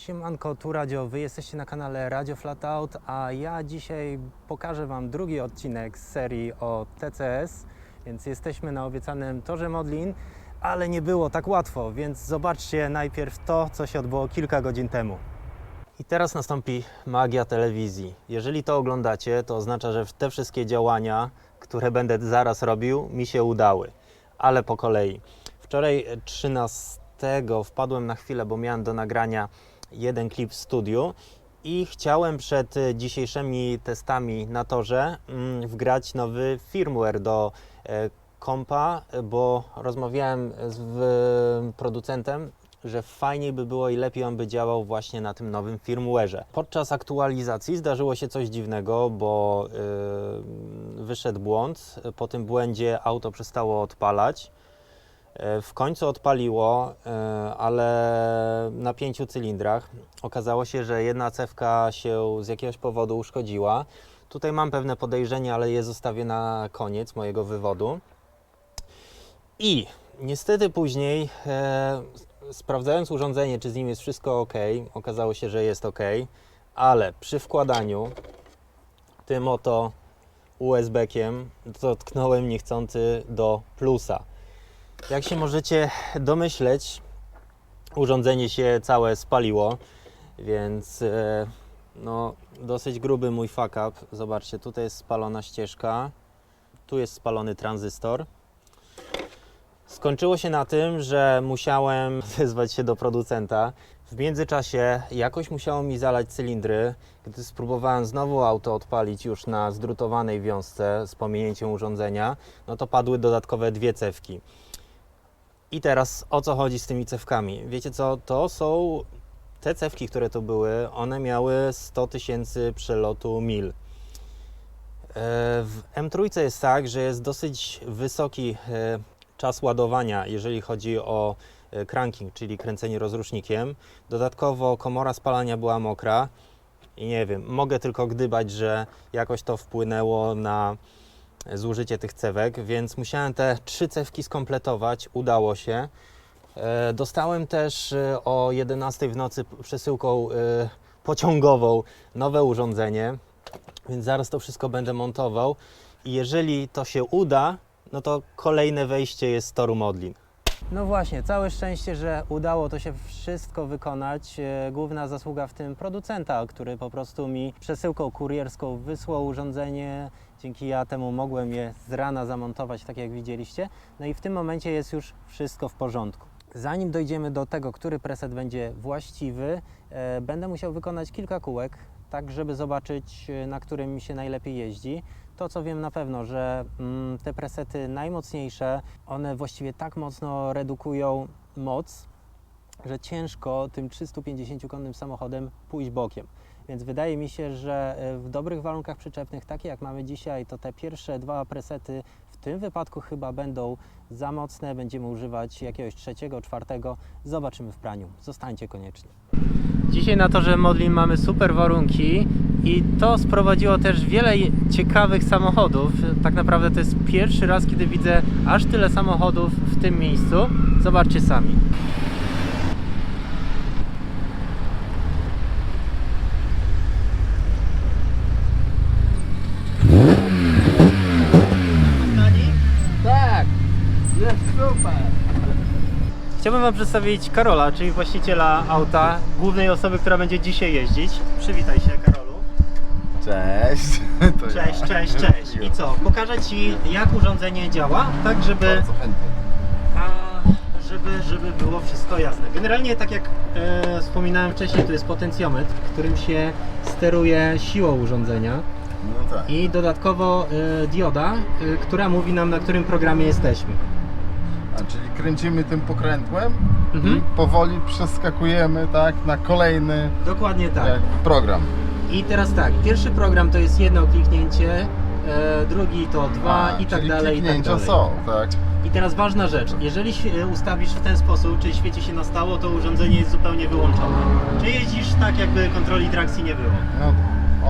Siemanko, tu Radio, wy jesteście na kanale Radio Flatout, a ja dzisiaj pokażę wam drugi odcinek z serii o TCS, więc jesteśmy na obiecanym torze Modlin, ale nie było tak łatwo, więc zobaczcie najpierw to, co się odbyło kilka godzin temu. I teraz nastąpi magia telewizji. Jeżeli to oglądacie, to oznacza, że te wszystkie działania, które będę zaraz robił, mi się udały. Ale po kolei. Wczoraj 13 wpadłem na chwilę, bo miałem do nagrania jeden klip w studiu i chciałem przed dzisiejszymi testami na torze mm, wgrać nowy firmware do e, kompa, bo rozmawiałem z producentem, że fajniej by było i lepiej on by działał właśnie na tym nowym firmware'ze. Podczas aktualizacji zdarzyło się coś dziwnego, bo yy, wyszedł błąd. Po tym błędzie auto przestało odpalać. E, W końcu odpaliło, e, ale na pięciu cylindrach. Okazało się, że jedna cewka się z jakiegoś powodu uszkodziła. Tutaj mam pewne podejrzenie, ale je zostawię na koniec mojego wywodu. I niestety później, e, sprawdzając urządzenie, czy z nim jest wszystko ok, okazało się, że jest ok, ale przy wkładaniu tym oto USB-kiem dotknąłem niechcący do plusa. Jak się możecie domyśleć, urządzenie się całe spaliło, więc e, no, dosyć gruby mój fuck up. Zobaczcie, tutaj jest spalona ścieżka, tu jest spalony tranzystor. Skończyło się na tym, że musiałem wezwać się do producenta. W międzyczasie jakoś musiało mi zalać cylindry. Gdy spróbowałem znowu auto odpalić już na zdrutowanej wiązce z pominięciem urządzenia, no to padły dodatkowe dwie cewki. I teraz o co chodzi z tymi cewkami? Wiecie co, to są te cewki, które to były, one miały 100 tysięcy przelotu mil. E, W M3 jest tak, że jest dosyć wysoki e, czas ładowania, jeżeli chodzi o e, cranking, czyli kręcenie rozrusznikiem. Dodatkowo komora spalania była mokra i nie wiem, mogę tylko gdybać, że jakoś to wpłynęło na zużycie tych cewek, więc musiałem te trzy cewki skompletować. Udało się. E, Dostałem też e, o 11 w nocy przesyłką e, pociągową nowe urządzenie, więc zaraz to wszystko będę montował. I jeżeli to się uda, no to kolejne wejście jest z toru Modlin. No właśnie, całe szczęście, że udało to się wszystko wykonać. Główna zasługa w tym producenta, który po prostu mi przesyłką kurierską wysłał urządzenie. Dzięki ja temu mogłem je z rana zamontować, tak jak widzieliście. No i w tym momencie jest już wszystko w porządku. Zanim dojdziemy do tego, który preset będzie właściwy, e, będę musiał wykonać kilka kółek, tak żeby zobaczyć, e, na którym mi się najlepiej jeździ. To, co wiem na pewno, że mm, te presety najmocniejsze, one właściwie tak mocno redukują moc, że ciężko tym 350-konnym samochodem pójść bokiem. Więc wydaje mi się, że e, w dobrych warunkach przyczepnych, takie jak mamy dzisiaj, to te pierwsze dwa presety w tym wypadku chyba będą za mocne. Będziemy używać jakiegoś trzeciego, czwartego. Zobaczymy w praniu. Zostańcie koniecznie. Dzisiaj na torze Modlin mamy super warunki i to sprowadziło też wiele ciekawych samochodów. Tak naprawdę to jest pierwszy raz, kiedy widzę aż tyle samochodów w tym miejscu. Zobaczcie sami. Tak! Jest super! Chciałbym Wam przedstawić Karola, czyli właściciela auta, głównej osoby, która będzie dzisiaj jeździć. Przywitaj się, Karolu. Cześć! To Cześć, ja. cześć, cześć. I co? Pokażę Ci, jak urządzenie działa, tak żeby, Bardzo chętnie. a, żeby, żeby było wszystko jasne. Generalnie, tak jak e, wspominałem wcześniej, to jest potencjometr, którym się steruje siłą urządzenia No tak. i dodatkowo e, dioda, e, która mówi nam, na którym programie jesteśmy. Czyli kręcimy tym pokrętłem Mhm. i powoli przeskakujemy tak na kolejny Dokładnie tak. jak, program. I teraz tak, pierwszy program to jest jedno kliknięcie, e, drugi to dwa A, i tak czyli dalej. I tak kliknięcia dalej. są, tak. I teraz ważna rzecz, jeżeli się ustawisz w ten sposób, czyli świeci się na stało, to urządzenie jest zupełnie wyłączone. Czy jeździsz tak, jakby kontroli trakcji nie było, No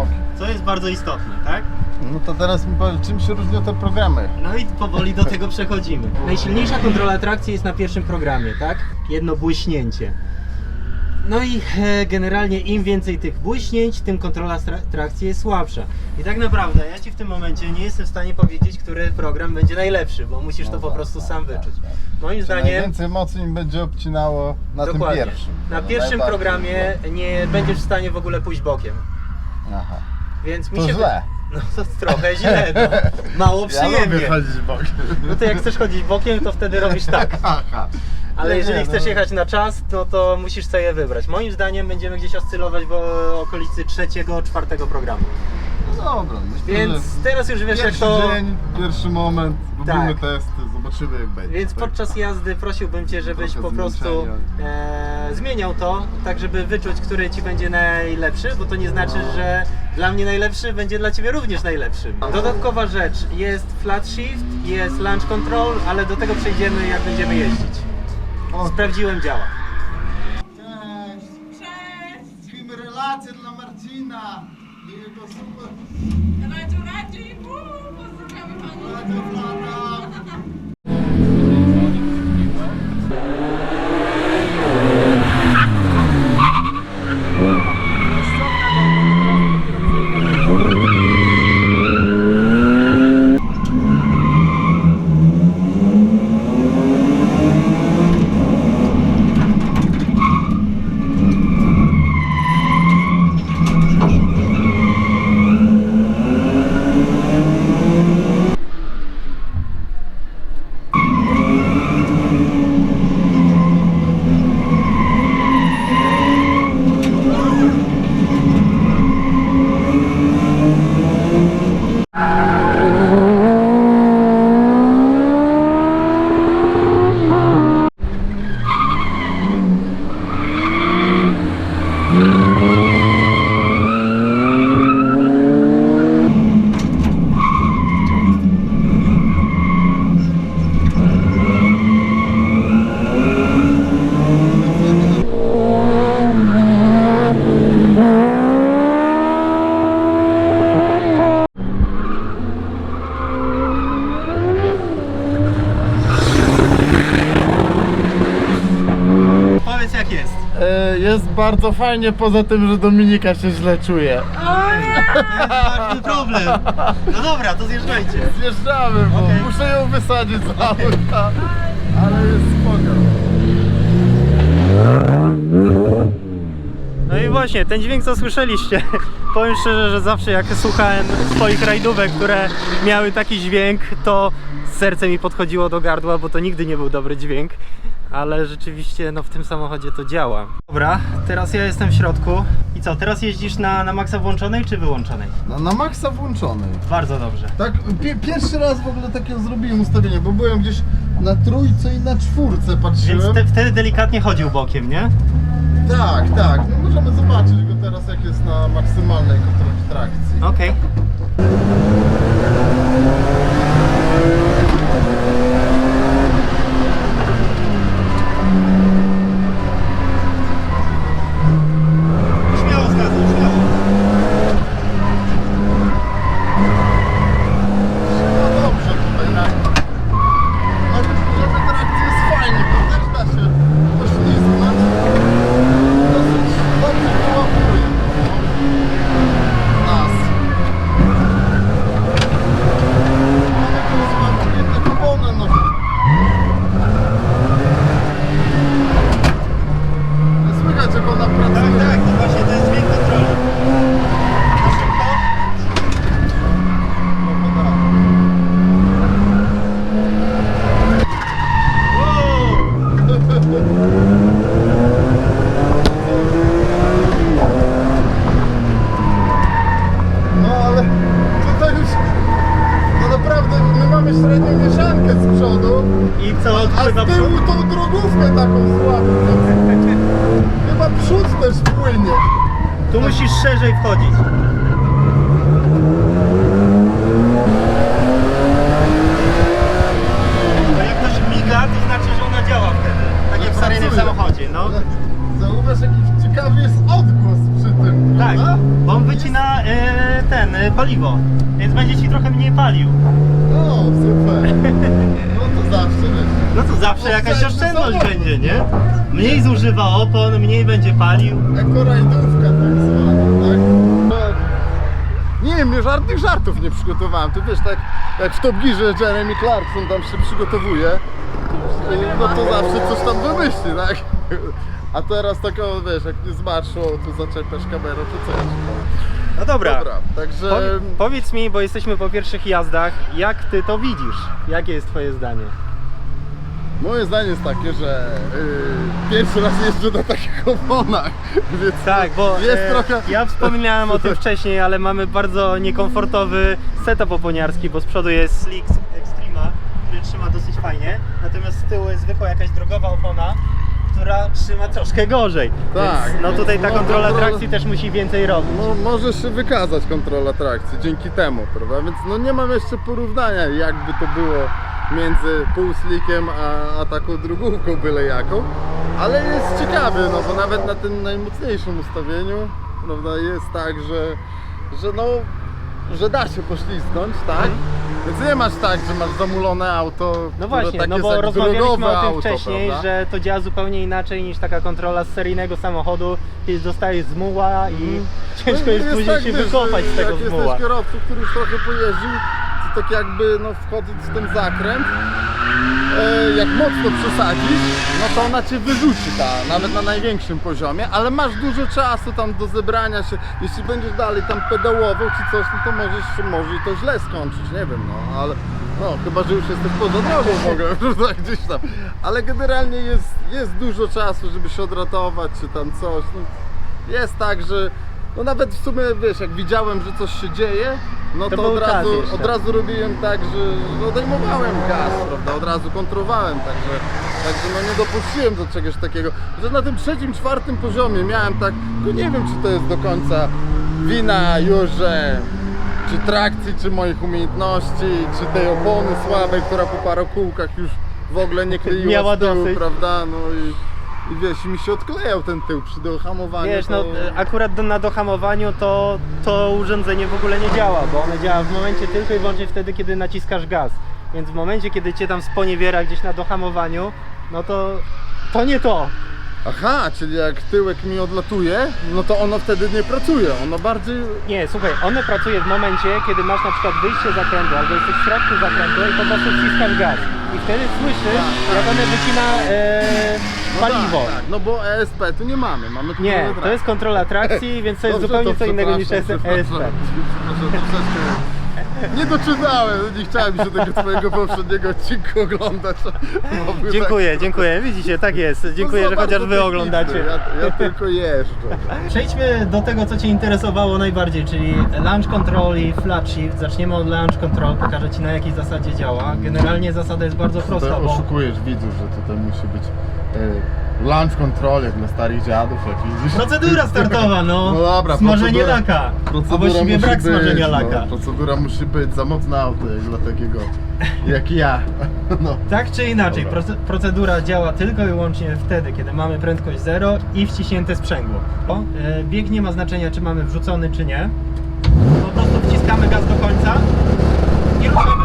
ok. co jest bardzo istotne, tak? No to teraz mi powiedz, czym się różnią te programy? No i powoli do tego przechodzimy. Najsilniejsza kontrola trakcji jest na pierwszym programie, tak? Jedno błyśnięcie. No i e, generalnie im więcej tych błyśnięć, tym kontrola stra- trakcji jest słabsza. I tak naprawdę ja Ci w tym momencie nie jestem w stanie powiedzieć, który program będzie najlepszy, bo musisz No to po tak, prostu tak, sam tak, wyczuć. tak. Moim zdaniem Najwięcej mocy im będzie obcinało na dokładnie. tym pierwszym. Na No, pierwszym najbardziej. programie nie będziesz w stanie w ogóle pójść bokiem. Aha. Więc mi To się źle. No to trochę źle, no. Mało Ja przyjemnie. chodzić bokiem. No to jak chcesz chodzić bokiem, to wtedy robisz tak. Aha. Ale Nie, jeżeli nie, chcesz no. jechać na czas, no to musisz sobie wybrać. Moim zdaniem będziemy gdzieś oscylować w okolicy trzeciego, czwartego programu. No dobra, myślę, Więc że teraz już wiesz jak pierwszy to... dzień, pierwszy moment, robimy Tak. testy, zobaczymy jak będzie. Więc tak? podczas jazdy prosiłbym Cię, żebyś Trochę po prostu e, zmieniał to, tak żeby wyczuć, który Ci będzie najlepszy, bo to nie znaczy, że dla mnie najlepszy będzie dla Ciebie również najlepszy. Dodatkowa rzecz, jest flat shift, jest launch control, ale do tego przejdziemy jak będziemy jeździć. O, Sprawdziłem, działa. Cześć! Cześć! Filmy relacje dla Marcina i jego super Radio Radzi, uuu, pozdrawiamy Pani. radioflata. Powiedz jak jest. E, Jest bardzo fajnie, poza tym, że Dominika się źle czuje. Ważny problem. No dobra, to zjeżdżajcie. Zjeżdżamy, bo Okej. muszę ją wysadzić z auta, ale jest spoko. No i właśnie, ten dźwięk co słyszeliście, powiem szczerze, że zawsze jak słuchałem swoich rajdówek, które miały taki dźwięk, to serce mi podchodziło do gardła, bo to nigdy nie był dobry dźwięk, ale rzeczywiście no w tym samochodzie to działa. Dobra, teraz ja jestem w środku i co, teraz jeździsz na, na maksa włączonej czy wyłączonej? No, na maksa włączonej. Bardzo dobrze. Tak, pi- pierwszy raz w ogóle takie zrobiłem ustawienie, bo byłem gdzieś na trójce i na czwórce Więc patrzyłem. te, wtedy delikatnie chodził bokiem, nie? Tak, tak. No możemy zobaczyć go teraz jak jest na maksymalnej kontroli trakcji. Okej. Śmiało zgadzam, śmiało. No dobrze tutaj na... No żeby trakcja jest fajnie, to też da się poślizgnąć. Dosyć dobrze wyłapuje nas. Mamy tu słabnięte kupony, no. Słychać jak ona pracuje. Tak, tak, to właśnie to jest dźwięk kontroli. Na szybko. No to tak. Wow. No ale tutaj już no naprawdę my mamy średnią mieszankę z przodu, I co, a odpływa z przód? tyłu tą drogówkę taką słabą. więc Chyba przód też płynie. Tu musisz szerzej wchodzić. Bo jak ktoś miga, to znaczy, że ona działa wtedy. Tak jak w seryjnym Pracuje. samochodzie, no. Ale Zauważ jaki ciekawy jest odgłos przy tym, Tak, prawda? bo on wycina e, ten, e, paliwo, więc będzie ci trochę mniej palił. No super. No to zawsze wiesz. No to zawsze jakaś Oszczędny oszczędność samochód. będzie, nie? Mniej zużywa opon, mniej będzie palił. Ekorajdówka tak zwana, tak? Nie wiem, żadnych żartów nie przygotowałem. Ty wiesz, tak jak w Top Gearze Jeremy Clarkson tam się przygotowuje, no to zawsze coś tam wymyśli, tak? A teraz tak, o, wiesz, jak nie zmarszło, to zaczepiasz kamerę, to coś. No dobra. Dobra, także... Powie, powiedz mi, bo jesteśmy po pierwszych jazdach, jak ty to widzisz? Jakie jest twoje zdanie? Moje zdanie jest takie, że yy, pierwszy raz jeżdżę na takich oponach, więc Tak, bo jest e, trochę... ja wspominałem o tym wcześniej, ale mamy bardzo niekomfortowy setup oponiarski, bo z przodu jest Slicks Extrema, który trzyma dosyć fajnie, natomiast z tyłu jest zwykła jakaś drogowa opona, która trzyma troszkę gorzej. Tak, Więc, no tutaj ta no, kontrola kontrola- trakcji też musi więcej robić. No, może się wykazać kontrola trakcji dzięki temu, prawda? Więc no nie mam jeszcze porównania, jakby to było między półslikiem a, a taką drugówką byle jaką, ale jest ciekawy, no bo nawet na tym najmocniejszym ustawieniu, prawda, jest tak, że, że no, że da się poślizgnąć, tak? Więc nie masz tak, że masz zamulone auto, Mhm. No które właśnie, tak no jest bo jak rozmawialiśmy drogowe o tym auto, wcześniej, prawda? że to działa zupełnie inaczej niż taka kontrola z seryjnego samochodu, kiedy dostajesz z muła i ciężko No i jest później tak, się wiesz, wykopać z tego Jak z muła. jesteś kierowcą, który już trochę pojeździł, to tak jakby no, wchodząc w ten zakręt, jak mocno przesadzisz, no to ona cię wyrzuci ta, nawet na największym poziomie, ale masz dużo czasu tam do zebrania się. Jeśli będziesz dalej tam pedałował czy coś, no to możesz, może to źle skończyć, nie wiem, no ale no chyba, że już jesteś poza drogą w ogóle, tak gdzieś tam. Ale generalnie jest, jest dużo czasu, żeby się odratować czy tam coś. No, jest tak, że no nawet w sumie wiesz, jak widziałem, że coś się dzieje, no To to, od, razu, od razu robiłem tak, że że odejmowałem gaz, prawda? Od razu kontrowałem, także, także no nie dopuściłem do czegoś takiego. Że na tym trzecim, czwartym poziomie miałem tak, no nie wiem czy to jest do końca wina już, że czy trakcji, czy moich umiejętności, czy tej opony słabej, która po paru kółkach już w ogóle nie kleiła Miała z tyłu, dosyć. prawda? No i, i wiesz, i mi się odklejał ten tył przy dohamowaniu. Wiesz, no to... akurat do- na dohamowaniu to, to urządzenie w ogóle nie działa, bo ono działa w momencie tylko i wyłącznie wtedy, kiedy naciskasz gaz. Więc w momencie, kiedy cię tam sponiewiera gdzieś na dohamowaniu, no to to nie to. Aha, czyli jak tyłek mi odlatuje, no to ono wtedy nie pracuje, ono bardziej... Nie, słuchaj, one pracuje w momencie, kiedy masz na przykład wyjście z zakrętu albo jesteś w środku zakrętu i po prostu wciskasz gaz. I wtedy słyszysz, Tak, jak one wycina e, No paliwo. Tak, tak, no bo ESP tu nie mamy, mamy Nie, to jest kontrola trakcji, więc to jest Dobrze, zupełnie to co innego niż przepraszam, ESP. przepraszam, Przepraszam, troszeczkę nie doczytałem, nie chciałem się tego twojego poprzedniego odcinku oglądać. Dziękuję, tak- dziękuję. Widzicie, tak jest. Dziękuję, No, że chociaż wy oglądacie. Ja, ja tylko jeżdżę. Przejdźmy do tego, co Cię interesowało najbardziej, czyli launch control i flat shift. Zaczniemy od launch control, pokażę Ci na jakiej zasadzie działa. Generalnie zasada jest bardzo prosta, To bo oszukujesz widzów, że tutaj musi być e, launch control jak dla starych dziadów, procedura startowa, no. No dobra, Smażenie procedura- laka. A procedura właściwie musi brak być, smażenia no, laka. procedura musi być za mocne auto jak dla takiego jak ja. No. Tak czy inaczej, Dobra. proce- procedura działa tylko i wyłącznie wtedy, kiedy mamy prędkość 0 i wciśnięte sprzęgło. O, e, bieg nie ma znaczenia, czy mamy wrzucony, czy nie. Po prostu wciskamy gaz do końca i ruszamy.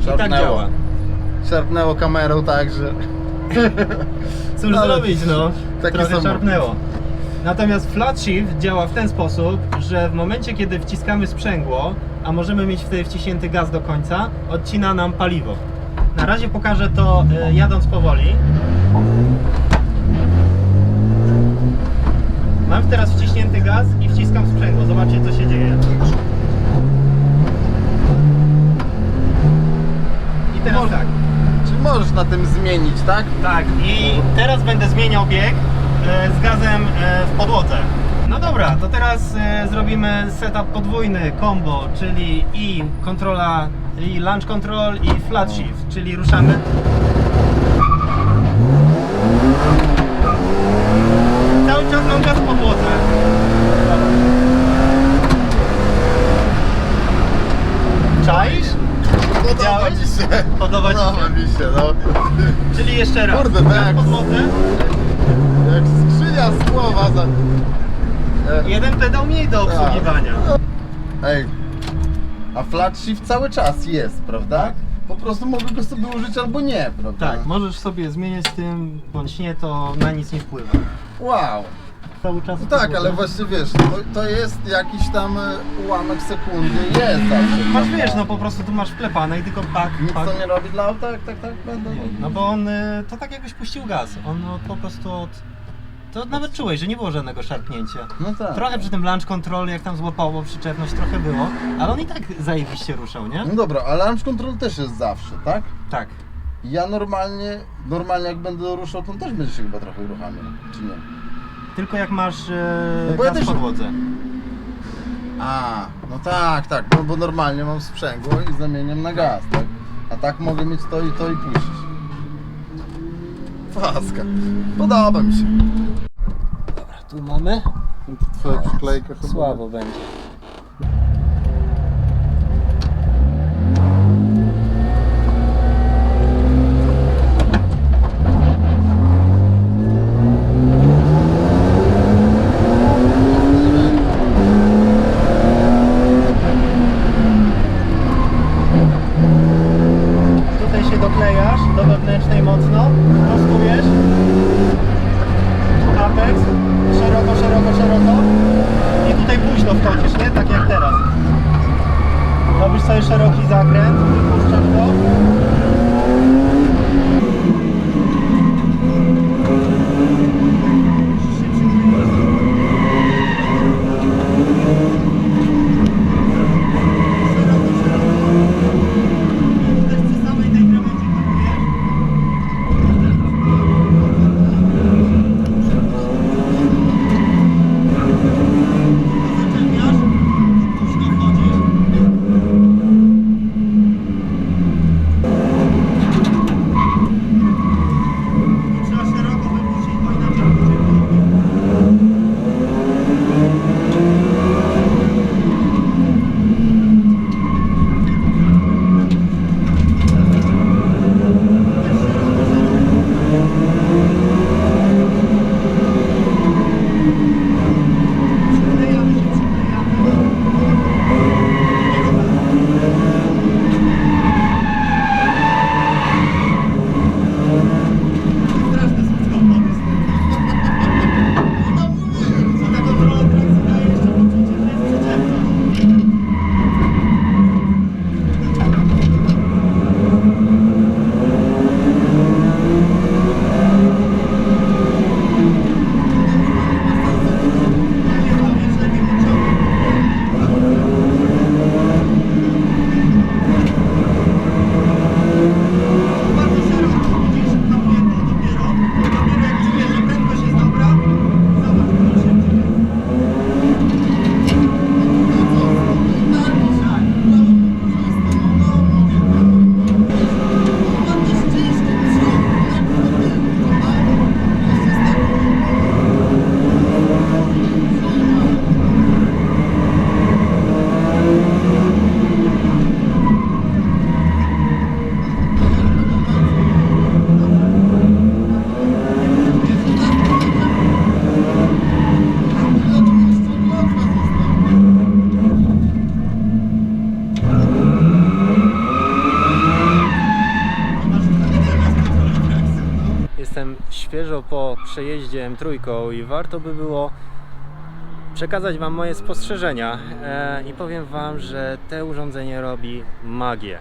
I tak Szarpnęło. działa. Szarpnęło kamerą tak, że Cóż Ale zrobić, no. takie Trochę są- szarpnęło. Natomiast flat shift działa w ten sposób, że w momencie, kiedy wciskamy sprzęgło, a możemy mieć wtedy wciśnięty gaz do końca, odcina nam paliwo. Na razie pokażę to e, jadąc powoli. Mam teraz wciśnięty gaz i wciskam sprzęgło. Zobaczcie, co się dzieje. I teraz tak. Czy możesz na tym zmienić, tak? Tak, i teraz będę zmieniał bieg e, z gazem e, w podłodze. No dobra, to teraz e, zrobimy setup podwójny, combo, czyli i kontrola, i launch control i flat shift, czyli ruszamy. Cały czas mam gaz w podłodze. Podoba mi się. Podoba ci się? Mi się, no. Czyli jeszcze raz. Kurde, tak. podłodze. Jak skrzynia z głowa za... E, Jeden pedał mniej do obsługiwania. Ej, A flat shift cały czas jest, prawda? Tak. Po prostu mogę go sobie użyć albo nie, prawda? Tak, możesz sobie zmieniać tym bądź nie, to na nic nie wpływa. Wow. Cały czas. No tak, ale właśnie wiesz, to, to jest jakiś tam e, ułamek sekundy, jest zawsze. Masz wiesz, no po prostu tu masz wklepane i tylko tak, Nic tak. to nie robi dla auta, tak, tak, tak, będę. No bo on y, to tak jakbyś puścił gaz. On no, po prostu od. To nawet czułeś, że nie było żadnego szarpnięcia. No tak. Trochę przy tym launch control, jak tam złapało przyczepność, trochę było, ale on i tak zajebiście ruszał, nie? No dobra, a launch control też jest zawsze, tak? Tak. Ja normalnie, normalnie jak będę ruszał, to on też będzie się chyba trochę uruchamiał, czy nie? Tylko jak masz No e, bo ja gaz w też- podłodze. A, no tak, tak, no bo normalnie mam sprzęgło i zamieniam na gaz, tak? A tak mogę mieć to i to i puścić. Faska. Podoba mi się. Dobra, tu mamy. Twoja przyklejka chyba. Słabo będzie. Tutaj się doklejasz do wewnętrznej mocno, prostujesz. Apex, szeroko, szeroko, szeroko. I tutaj późno wchodzisz, nie? Tak jak teraz. Robisz sobie szeroki zakręt, wypuszczasz go. Przejeździe M3 i warto by było przekazać Wam moje spostrzeżenia e, i powiem Wam, że te urządzenie robi magię.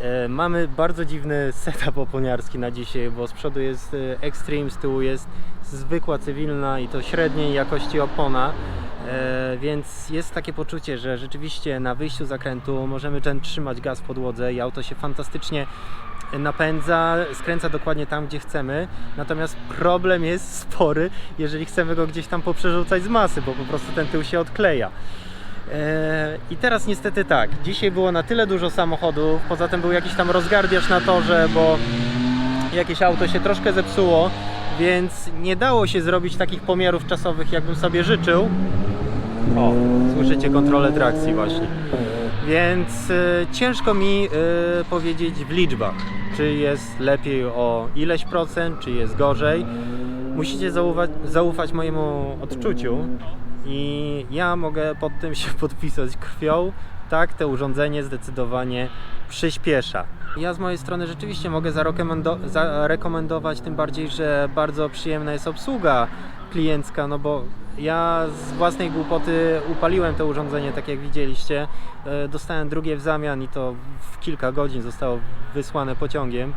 E, mamy bardzo dziwny setup oponiarski na dzisiaj, bo z przodu jest e, Extreme, z tyłu jest zwykła cywilna i to średniej jakości opona. Więc jest takie poczucie, że rzeczywiście na wyjściu zakrętu możemy ten trzymać gaz w podłodze i auto się fantastycznie napędza, skręca dokładnie tam, gdzie chcemy. Natomiast problem jest spory, jeżeli chcemy go gdzieś tam poprzerzucać z masy, bo po prostu ten tył się odkleja. E, I teraz niestety tak, dzisiaj było na tyle dużo samochodów, poza tym był jakiś tam rozgardiasz na torze, bo jakieś auto się troszkę zepsuło, więc nie dało się zrobić takich pomiarów czasowych, jakbym sobie życzył. O, słyszycie kontrolę trakcji właśnie. Więc y, ciężko mi y, powiedzieć w liczbach, czy jest lepiej o ileś procent, czy jest gorzej. Musicie zaufać, zaufać mojemu odczuciu i ja mogę pod tym się podpisać krwią, Tak, to urządzenie zdecydowanie przyspiesza. Ja z mojej strony rzeczywiście mogę zarekomendo- zarekomendować, tym bardziej, że bardzo przyjemna jest obsługa kliencka, no bo ja z własnej głupoty upaliłem to urządzenie, tak jak widzieliście. E, Dostałem drugie w zamian i to w kilka godzin zostało wysłane pociągiem.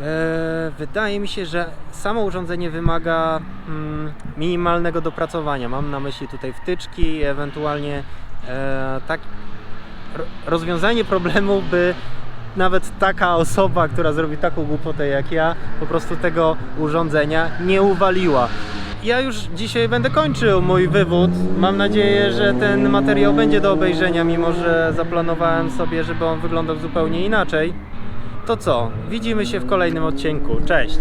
E, Wydaje mi się, że samo urządzenie wymaga mm, minimalnego dopracowania. Mam na myśli tutaj wtyczki, ewentualnie e, tak ro- rozwiązanie problemu by nawet taka osoba, która zrobi taką głupotę jak ja, po prostu tego urządzenia nie uwaliła. Ja już dzisiaj będę kończył mój wywód. Mam nadzieję, że ten materiał będzie do obejrzenia, mimo że zaplanowałem sobie, żeby on wyglądał zupełnie inaczej. To co? Widzimy się w kolejnym odcinku. Cześć!